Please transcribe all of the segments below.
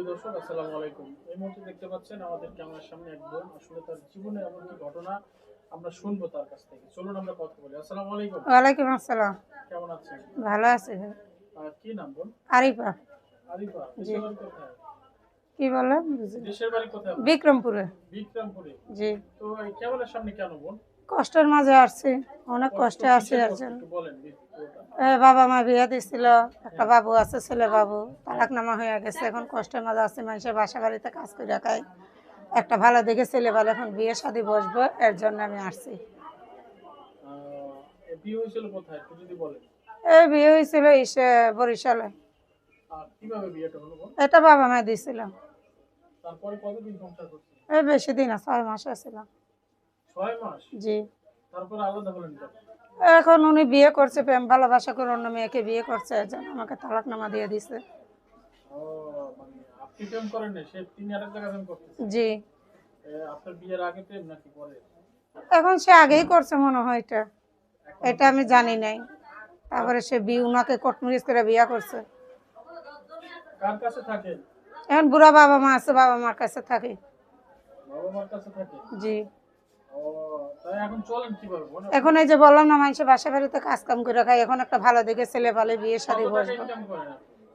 প্রিয় দর্শক আসসালামু আলাইকুম। এই মুহূর্তে দেখতে পাচ্ছেন আমাদের ক্যামেরার সামনে এক বোন। আসলে তার জীবনে এমন কি ঘটনা আমরা শুনব তার কাছ থেকে। চলুন আমরা কথা বলি। আসসালামু আলাইকুম। ওয়ালাইকুম আসসালাম। কেমন আছেন? ভালো আছি আর কি নাম বোন? আরিফা। আরিফা দেশের বাড়ি কোথায়? কি বলেন দেশের বাড়ি কোথায় বিক্রমপুরে। বিক্রমপুরে? জি। তো এই ক্যামেরার সামনে কেন বোন? কষ্টের মাঝে আসছি অনেক কষ্টে আছি কিসের আর কষ্ট? জন্য। একটু বলেন পুরোটা। এ, বাবা মা বিয়ে দিছিল একটা বাবু আছে ছেলে বাবু তালাক নামা হয়ে গেছে এখন কষ্টের মাঝে আছে মানুষের বাসা বাড়িতে কাজ করে খাই একটা ভালো দেখে ছেলে ভালো এখন বিয়ে শাদি বসবো এর জন্য আমি আসছি এই বিয়ে হয়েছিল ইসে বরিশালে এটা বাবা মা করছেন এই বেশি দিন আছে ছয় মাস মাস জি। এখন উনি বিয়ে করছে প্রেম ভালোবাসা করে অন্য মেয়েকে বিয়ে করছে জন্য আমাকে তালাক নামা দিয়ে দিছে। মানে জি। এখন সে আগেই করছে মনে হয় এটা। এটা আমি জানি নাই। তারপরে সে বিয়ে উনাকে কটমরিচ করে বিয়ে করছে। এখন বুড়া বাবা মা আছে বাবা মার কাছে থাকি? জি। এখন এই যে বললাম না মানুষের বাসা বাড়িতে কাজ কাম করে খাই এখন একটা ভালো দেখে ছেলে ভালো বিয়ে টাকা বসবো?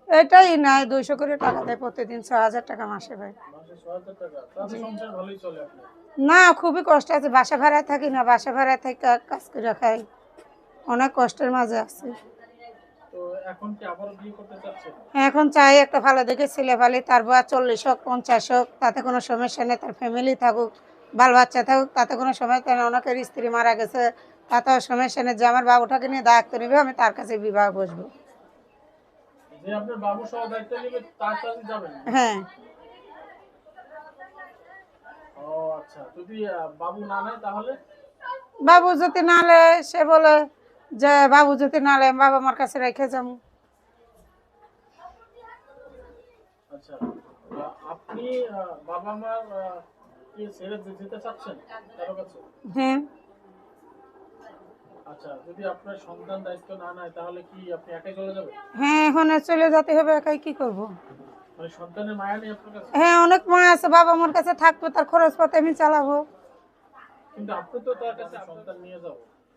এটাই নাই দুইশো করে টাকা দেয় প্রতিদিন ছ হাজার টাকা মাসে ভাই। মাসে ছ হাজার টাকা। তাতে সংসার ভালোই চলে আপনার? না খুবই কষ্ট আছে বাসা ভাড়ায় থাকি না বাসা ভাড়ায় থাকি কাজ করে খাই। অনেক কষ্টের মাঝে আছে। এখন চাই একটা ভালো দেখে ছেলে ভালি তার বয়স চল্লিশ হোক পঞ্চাশ হোক তাতে কোনো সমস্যা নেই তার ফ্যামিলি থাকুক। বাল বাচ্চা থাকুক তাতে কোনো সমস্যা নেই। অনেকের স্ত্রী মারা গেছে তাতেও সমস্যা নেই যে আমার বাবুটাকে নিয়ে দায়িত্ব নেবে আমি তার কাছে বিবাহ বসবো? হ্যাঁ। আচ্ছা। বাবু যদি না সে বলে যে বাবু যদি না বাবা আমার কাছে রেখে যাব। আচ্ছা। আপনি বাবা মার হ্যাঁ। আচ্ছা হ্যাঁ এখন চলে যেতে হবে একাই কি করব। মানে মায়া হ্যাঁ অনেক মা আছে বাবা আমার কাছে থাকবে তার খরচ পাতে আমি চালাবো।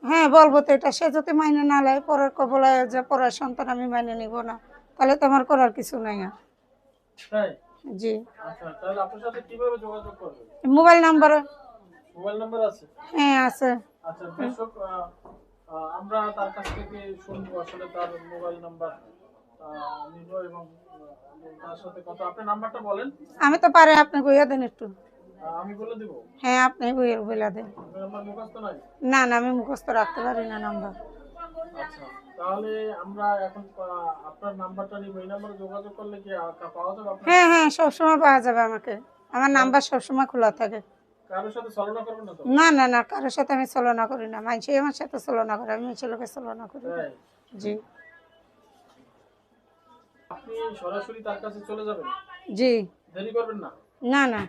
হ্যাঁ বলব তো এটা সে যদি মাইনে না নেয় পরের কবলে যে পরের সন্তান আমি মাইনে নিব না তাহলে তো আমার করার কিছু নাই আর। জি। আচ্ছা মোবাইল নাম্বার? মোবাইল নাম্বার আছে? হ্যাঁ আছে। আচ্ছা দর্শক আমরা তার কাছ থেকে শুনব আসলে তার মোবাইল নাম্বার নিব এবং তার সাথে কথা। আপনার নাম্বারটা বলেন। আমি তো পারে আপনি বইয়া দেন একটু। আমি বলে দিব। হ্যাঁ আপনি বইলা দেন। নাম্বার মুখস্থ নাই? না না আমি মুখস্থ রাখতে পারি না নাম্বার। আচ্ছা তাহলে আমরা এখন আপনার নাম্বারটা নিব এই নাম্বারে যোগাযোগ করলে কি পাওয়া যাবে আপনার? হ্যাঁ হ্যাঁ সবসময় পাওয়া যাবে আমাকে। আমার নাম্বার সবসময় খোলা থাকে। কারোর সাথে ছলনা করবেন না তো? না না না কারোর সাথে আমি চলনা করি না। মানুষই আমার সাথে চলনা করে আমি ছেলেকে চলনা করি জি। আপনি সরাসরি তার কাছে চলে যাবেন? জি। দেরি করবেন না? না না।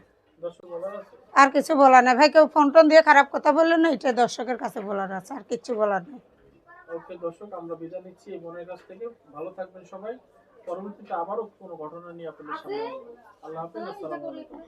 দর্শক বলার আছে? আর কিছু বলার নেই। ভাই কেউ ফোন টোন দিয়ে খারাপ কথা বললেন না? এটা দর্শকের কাছে বলার আছে আর কিছু বলার নেই। ওকে দর্শক আমরা বিদায় নিচ্ছি এই বোনের কাছ থেকে। ভালো থাকবেন সবাই। পরবর্তীতে আবারও কোনো ঘটনা নিয়ে আপনাদের সামনে। আল্লাহ হাফিজ আসসালামু আলাইকুম।